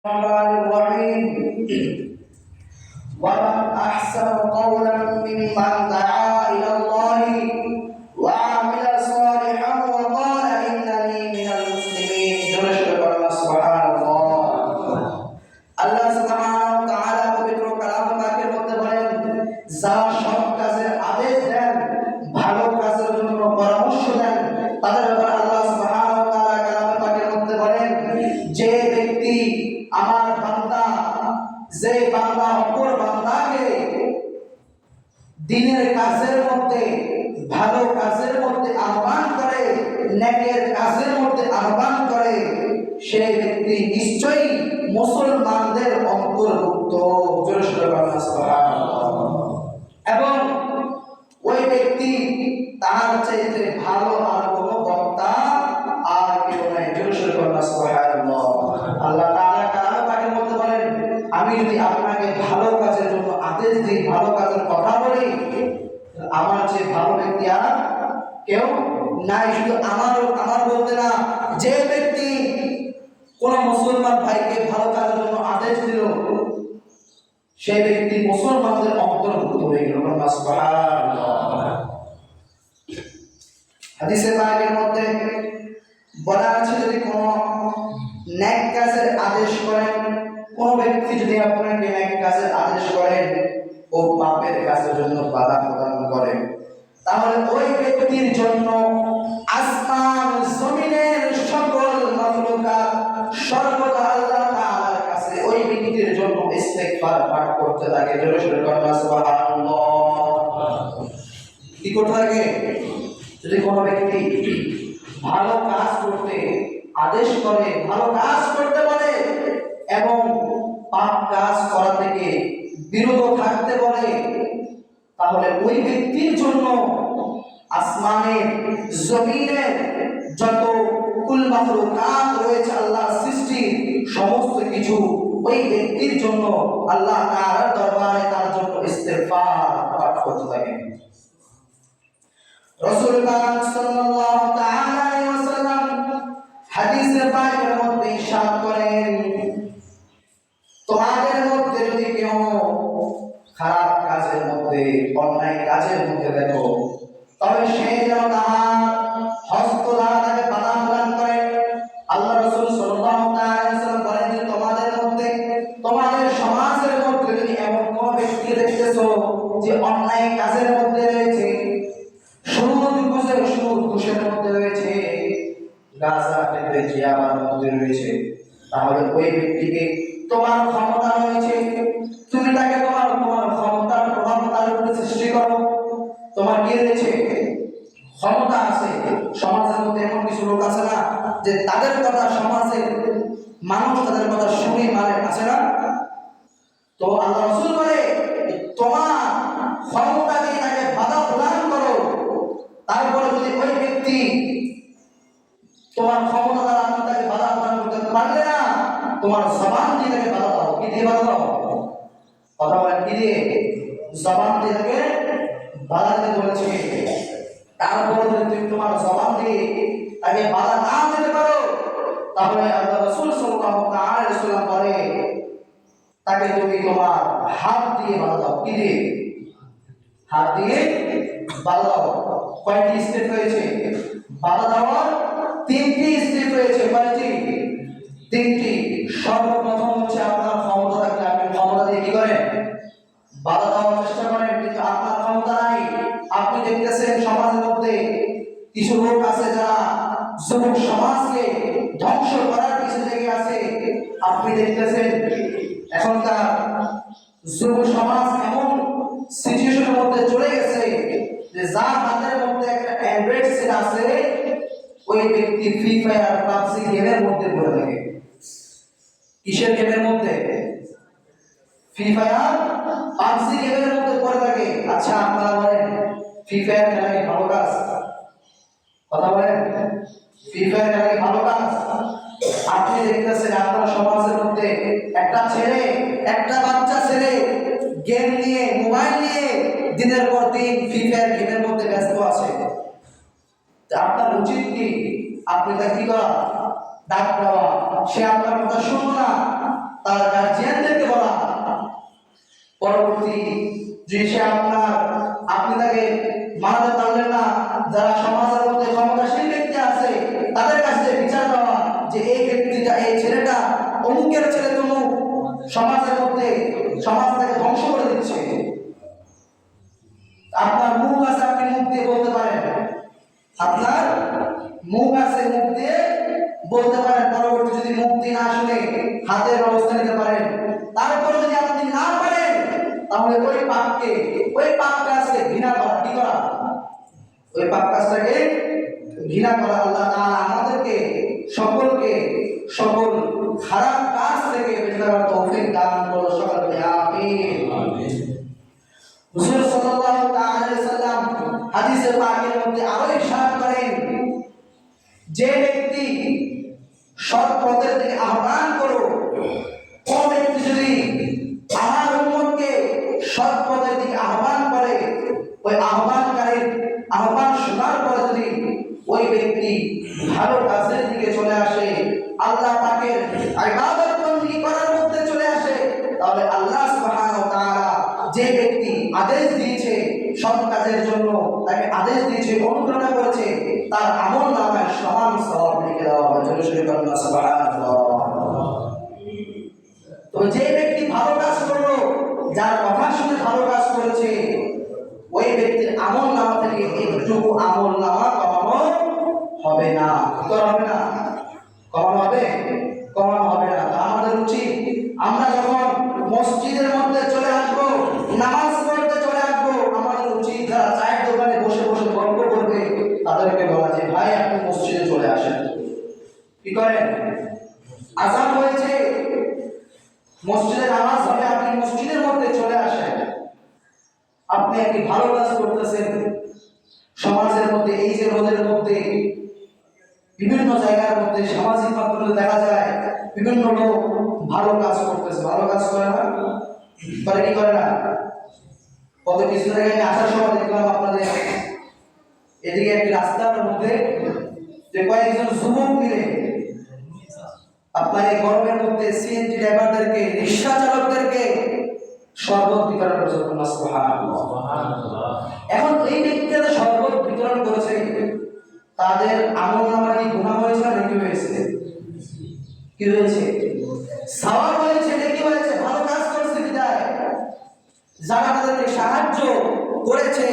الرحمن الرحيم ومن أحسن قولا ممن دعا إلى الله وعمل মধ্যে ভালো কাজের মধ্যে আহ্বান করে নেকের কাজের মধ্যে আহ্বান করে, সেই ব্যক্তি নিশ্চয়ই মুসলমানদের অন্তর্ভুক্ত। এবং ওই ব্যক্তি তার চাইতে ভালো আর কোনো বক্তা আর কেউ নাই। আল্লাহ পাকের মধ্যে বলেন, আমি যদি আপনাকে ভালো কাজের জন্য আদেশ দিই, ভালো কাজের কথা বলি আমার যে ভালো ব্যক্তি আর কেউ নাই, শুধু আমার আমার বলতে না, যে ব্যক্তি কোন মুসলমান ভাইকে ভালো কাজের জন্য আদেশ দিল, সেই ব্যক্তি মুসলমানদের অন্তর্ভুক্ত হয়ে গেল সুবহানাল্লাহ। মধ্যে বলা আছে, যদি কোনো ন্যাক কাজের আদেশ করেন, কোন ব্যক্তি যদি আপনাকে ন্যাক কাজের আদেশ করেন, ও পাপের কাজের জন্য বাধা প্রদান করতে থাকে, জোরে কি করতে থাকে? যদি কোনো ব্যক্তি ভালো কাজ করতে আদেশ করে, ভালো কাজ করতে বলে এবং পাপ কাজ করা থেকে বিরত থাকতে বলে, তাহলে ওই ব্যক্তির জন্য আসমানের জমিনের যত কুল মাখলুকাত রয়েছে আল্লাহ সৃষ্টি সমস্ত কিছু ওই ব্যক্তির জন্য আল্লাহ তাআলার দরবারে তার জন্য পাঠ করতে থাকে রাসূল পাক সাল্লাল্লাহু তাআলা ওয়াসাল্লাম হাদিসে মধ্যে করেন, তোমাদের মধ্যে যদি কেউ খারাপ কাজের মধ্যে, অন্যায় কাজের মধ্যে দেখো গাছা টেপে জিয়াবার মধ্যে রয়েছে, তাহলে ওই ব্যক্তিকে তোমার ক্ষমতা রয়েছে। তুমি তাকে তোমার তোমার ক্ষমতার প্রভাব তার উপরে সৃষ্টি করো। তোমার কি রয়েছে? ক্ষমতা আছে। সমাজের মধ্যে এমন কিছু লোক আছে না, যে তাদের কথা সমাজের মানুষ তাদের কথা শুনে মানে আছে না। তো আল্লাহ রসুল দিয়ে দাও কথা বলেন কি দিয়ে জবান তাকে বাধা দিতে বলেছে। তারপরে যদি তুমি তোমার জবান দিয়ে তাকে বাধা না দিতে পারো, তাহলে আল্লাহ রসুল সাল্লাল্লাহু আলাইহি ওয়াসাল্লাম বলে, তাকে তুমি তোমার হাত দিয়ে বাধা দাও। কি দিয়ে? হাত দিয়ে বাধা দাও। কয়টি স্টেপ রয়েছে বাধা দেওয়ার তিনটি স্টেপ রয়েছে কয়টি? তিনটি। সর্বপ্রথম হচ্ছে আপনার ক্ষমতা থাকলে আপনি ক্ষমতা দিয়ে কি করেন? বাধা দেওয়ার চেষ্টা করেন, কিন্তু আপনার ক্ষমতা নাই। আপনি দেখতেছেন সমাজের মধ্যে কিছু লোক আছে যারা যুবক সমাজকে ধ্বংস করার পিছনে লেগে আছে, আপনি দেখতেছেন এখনকার যুব সমাজ এমন সিচুয়েশনের মধ্যে চলে গেছে যে যার হাতের মধ্যে একটা অ্যান্ড্রয়েড সেট আছে, ওই ব্যক্তি ফ্রি ফায়ার পাবজি গেমের মধ্যে পড়ে থাকে। কিসের গেমের মধ্যে? ফ্রি ফায়ার পাবজি গেমের মধ্যে পড়ে থাকে। আচ্ছা আপনারা বলেন ফ্রি ফায়ার খেলা কি ভালো কাজ? কথা বলেন ফ্রি ফায়ার খেলা কি ভালো কাজ? আপনি দেখতেছেন, আপনার সমাজের মধ্যে একটা ছেলে, একটা বাচ্চা ছেলে গেম নিয়ে মোবাইল নিয়ে দিনের পর দিন ফ্রি ফায়ার গেমের মধ্যে ব্যস্ত আছে। আপনার উচিত কি? আপনি তা কি করা সে আপনার কথা না তার গার্জিয়ানদেরকে বলা। পরবর্তী যে সে আপনার, আপনি তাকে মানাতে পারলেন না, যারা সমাজের মধ্যে ক্ষমতাশীল ব্যক্তি আছে, তাদের কাছে বিচার দেওয়া যে এই ব্যক্তিটা, এই ছেলেটা অমুকের ছেলে সমাজের মধ্যে, সমাজটাকে ধ্বংস করে দিচ্ছে। আপনার মুখ আছে, আপনি মুখ দিয়ে বলতে পারেন। আপনার মুখ আছে মুখ দিয়ে বলতে পারেন যদি না শুনে হাতের ব্যবস্থা নিতে পারেন। তারপর যদি আপনি না পারেন তাহলে ওই পাপকে ওই পাপ কাজকে ঘৃণা করা কি করা? ওই পাপ কাজটাকে ঘৃণা করা আল্লাহ তাআলা আমাদেরকে সকলকে সকল খারাপ কাজ থেকে বেঁচে থাকার তৌফিক দান করো সকলকে। আমিন। হুজুর সাল্লাল্লাহু তাআলা আলাইহি সাল্লাম হাদিসে পাকের মধ্যে আরও ইরশাদ করেন। যে ব্যক্তি সৎ আহ্বান করো। যদি আমার উম্মতকে সৎ পথের দিকে আহ্বান করে, ওই আহ্বানকারীর আহ্বান শোনার পরে যদি ওই ব্যক্তি ভালো কাজের দিকে চলে আসে, আল্লাহ তাআলা যে ব্যক্তি আদেশ দিয়েছে সৎ কাজের জন্য, তাকে আদেশ দিয়েছে, অনুপ্রেরণা করেছে, তার আমল নামায় সমান সওয়াব লিখে দেওয়া হবে তো যে ব্যক্তি ভালো কাজ করল, যার কথা শুনে ভালো কাজ করেছে, ওই ব্যক্তির আমল নামা থেকে আমল নামা কমানো হবে না। করা হবে না? কমানো হবে? কমানো হবে না। আমাদের উচিত, আমরা যখন মসজিদের মধ্যে চলে আসব, নামাজ পড়তে চলে আসব আমাদের উচিত যারা চায়ের দোকানে বসে বসে গল্প করবে তাদেরকে বলা যে ভাই আপনি মসজিদে চলে আসেন কি করেন আজান হয়েছে। মসজিদে নামাজ হবে, আপনি মসজিদের মধ্যে চলে আসেন। আপনি একটি ভালো কাজ করতেছেন। সমাজের মধ্যে, এই যে রোদের মধ্যে, বিভিন্ন জায়গার মধ্যে সামাজিক মাধ্যমে দেখা যায়, বিভিন্ন লোক ভালো কাজ করতেছে। ভালো কাজ করে না? করে কি করে না? কত কিছু জায়গায় আমি আসার সময় দেখলাম আপনাদের এদিকে একটি রাস্তার মধ্যে যে কয়েকজন যুবক মিলে আপনার এই গরমের মধ্যে সিএনজি ড্রাইভারদেরকে রিক্সা চালকদেরকে শরবত বিতরণ করেছে। এখন এই ব্যক্তিরা শরবত বিতরণ করেছে তাদের আমল গুণা হয়েছে না নাকি হয়েছে কি হয়েছে হয়েছে নাকি হয়েছে ভালো কাজ করেছে বিদায়। যারা তাদেরকে সাহায্য করেছে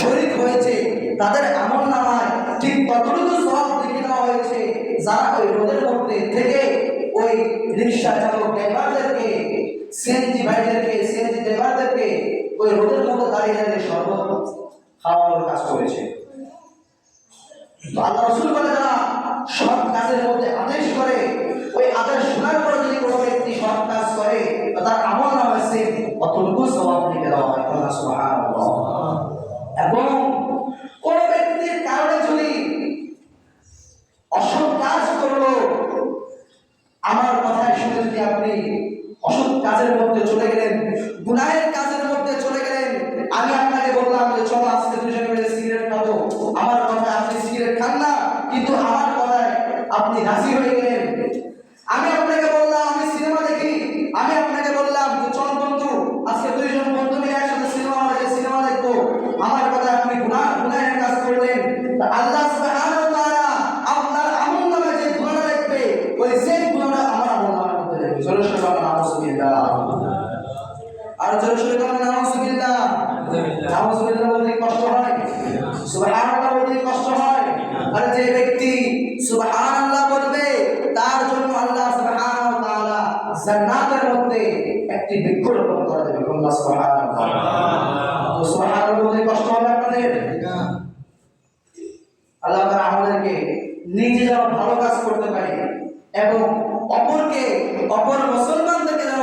শরীক হয়েছে তাদের আমল নামায় ঠিক ততটুকু সব লিখে দেওয়া হয়েছে যারা ওই ওই রিক্সা চালক ড্রাইভারদেরকে সিএনজি ভাইদেরকে সিএনজি ড্রাইভারদেরকে ওই রোদের মধ্যে দাঁড়িয়ে দাঁড়িয়ে শরবত খাওয়ানোর কাজ করেছে আল্লাহ রসুল বলে কাজের মধ্যে আদেশ করে, ওই আদেশ শোনার পরে যদি কোনো ব্যক্তি কাজ করে তার আমল অতটুকু দেওয়া হয়। এবং কোন ব্যক্তির কারণে যদি অসৎ কাজ করল আমার কথায় শুনে যদি আপনি অসৎ কাজের মধ্যে চলে গেলেন গুনাহের কাজের মধ্যে চলে গেলেন আমি আপনাকে বললাম যে চলো আজকে দুজনে মিলে সিগারেট খাব আমার কথায় আপনি সিগারেট খান না কিন্তু আমার কথায় আপনি রাজি হয়ে গেলেন আমি আপনাকে বললাম আমি সিনেমা দেখি আমি আপনাকে বললাম যে চল বন্ধু আজকে দুইজন বন্ধু মিলে একসাথে সিনেমা হলে সিনেমা দেখব আমার কথা আপনি গুনাহ গুনাহের কাজ করলেন তা আল্লাহ সুবহানাহু ওয়া তাআলা আপনার আমল নামে যে গুনাহটা দেখবে ওই সেম গুনাহটা আমার আমল নামের মধ্যে দেখবে জোরে সোরে বলেন নাউজুবিল্লাহ আর জোরে সোরে বলেন নাউজুবিল্লাহ নাউজুবিল্লাহ বলতে কষ্ট হয় সুবহানাল্লাহ বলতে কষ্ট হয় আর যে ব্যক্তি সুবহানাল্লাহ বলবে তার জন্য আল্লাহ সুবহানাহু ওয়া তাআলা জান্নাতের মধ্যে একটি বৃক্ষরোপণ করে দেবে। আল্লাহ সুবহানাল্লাহ। তো বলতে কষ্ট হবে আপনাদের? আল্লাহ তাআলা আমাদেরকে নিজে যেন ভালো কাজ করতে পারি এবং অপরকে অপর মুসলমানদেরকে যেন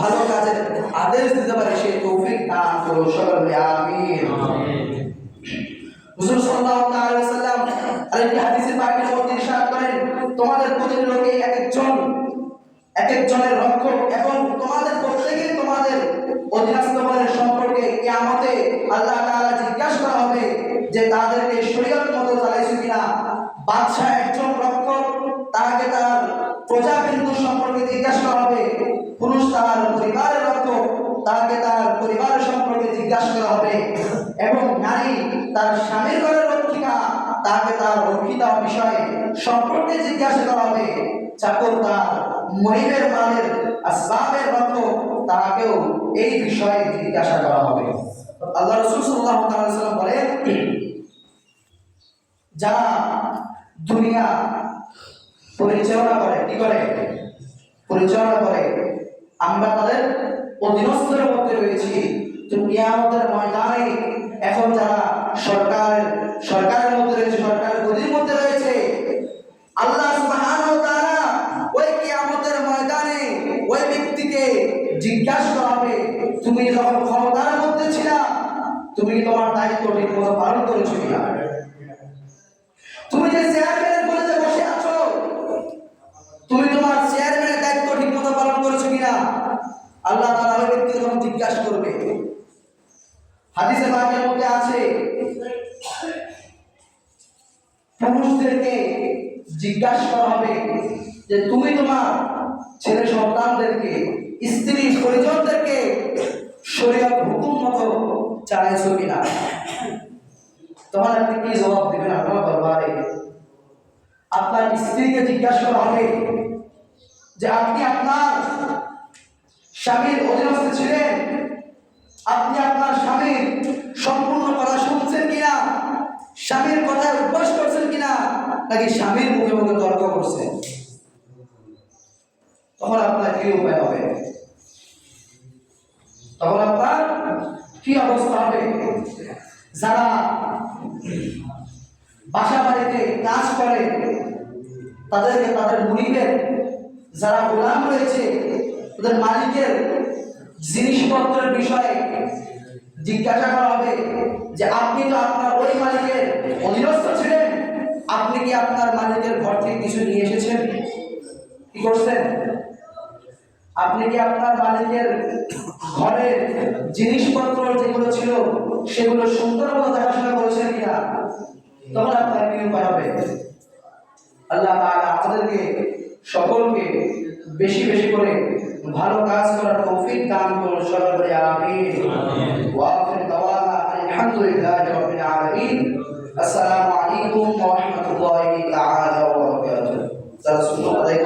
ভালো কাজের আদেশ দিতে পারে সেই তৌফিক দান করো সকলে। আমিন। হুজুর সাল্লাল্লাহু সাল্লাম আরেকটি হাদিসে পাকের মধ্যে ইরশাদ করেন, তোমাদের প্রতিটি লোকে এক একজন, এক একজনের রক্ষক এবং তোমাদের প্রত্যেকেই তোমাদের অধীনস্থ সম্পর্কে কিয়ামতে আল্লাহ তাআলা জিজ্ঞাসা করা হবে যে তাদেরকে শরীয়ত মতো চালাইছো কিনা? বাদশাহ একজন রক্ষক, তাকে তার প্রজাবিন্দু সম্পর্কে জিজ্ঞাসা করা হবে। তাকে তার পরিবার সম্পর্কে জিজ্ঞাসা করা হবে। এবং নারী তার স্বামীর ঘরের রক্ষিকা তাকে তার রক্ষিতা বিষয়ে সম্পর্কে জিজ্ঞাসা করা হবে। চাকর তার মহিমের মালের আসবাবের মতো তাকেও এই বিষয়ে জিজ্ঞাসা করা হবে। আল্লাহ রসুল সাল্লাহ সাল্লাম বলেন, যারা দুনিয়া পরিচালনা করে, কি করে? পরিচালনা করে। আমরা তাদের অধীনস্থের মধ্যে রয়েছি। তো কিয়ামতের ময়দানে এখন যারা সরকারের সরকারের মধ্যে রয়েছে সরকারের গদির মধ্যে রয়েছে। আল্লাহ সুবহানাহু ওয়া তাআলা ওই কিয়ামতের ময়দানে ওই ব্যক্তিকে জিজ্ঞাসা করা হবে তুমি যখন ক্ষমতার মধ্যে ছিলা, তুমি তোমার দায়িত্ব ঠিক মতো পালন করেছ কিনা? তুমি যে চেয়ারম্যানের পদে বসে আছো, তুমি তোমার চেয়ারম্যানের দায়িত্ব ঠিক মতো পালন করেছ কিনা? আল্লাহ তাআলা ওই ব্যক্তিকে যখন জিজ্ঞাসা করবে, হাদিসে পাকের মধ্যে আছে পুরুষদেরকে জিজ্ঞাসা করা হবে যে তুমি তোমার ছেলে সন্তানদেরকে, স্ত্রী পরিজনদেরকে হুকুম মতো কিনা? আপনি কি জবাব দেবেন আপনার দরবারে? আপনার স্ত্রীকে জিজ্ঞাসা করা হবে যে আপনি আপনার স্বামীর অধীনস্থ ছিলেন, আপনি আপনার স্বামীর সম্পূর্ণ স্বামীর কথায় অভ্যাস করছেন কিনা, নাকি স্বামীর মুখে মুখে তর্ক করছেন তখন আপনার কি উপায় হবে? তখন আপনার কি অবস্থা হবে? যারা বাসা বাড়িতে কাজ করে, তাদেরকে, তাদের মুনিদের যারা গোলাম রয়েছে, তাদের মালিকের জিনিসপত্রের বিষয়ে জিজ্ঞাসা করা হবে যে আপনি তো আপনার ওই মালিকের অধীনস্থ ছিলেন। আপনি কি আপনার মালিকের ঘর থেকে কিছু নিয়ে এসেছেন? কি করছেন? আপনি কি আপনার মালিকের ঘরের জিনিসপত্র যেগুলো ছিল, সেগুলো সুন্দর মতো দেখাশোনা করেছেন কিনা? তখন আপনার উপায় হবে? আল্লাহ আমাদেরকে সকলকে বেশি বেশি করে ভালো কাজ করার তৌফিক দান করুন সবাই আমিন। ওয়া আখির দাওয়ানা আলহামদুলিল্লাহি রাব্বিল আলামিন। আসসালামু আলাইকুম ওয়া রাহমাতুল্লাহি তাআলা ওয়া বারাকাতুহু। যারা সুন্নাত আদায়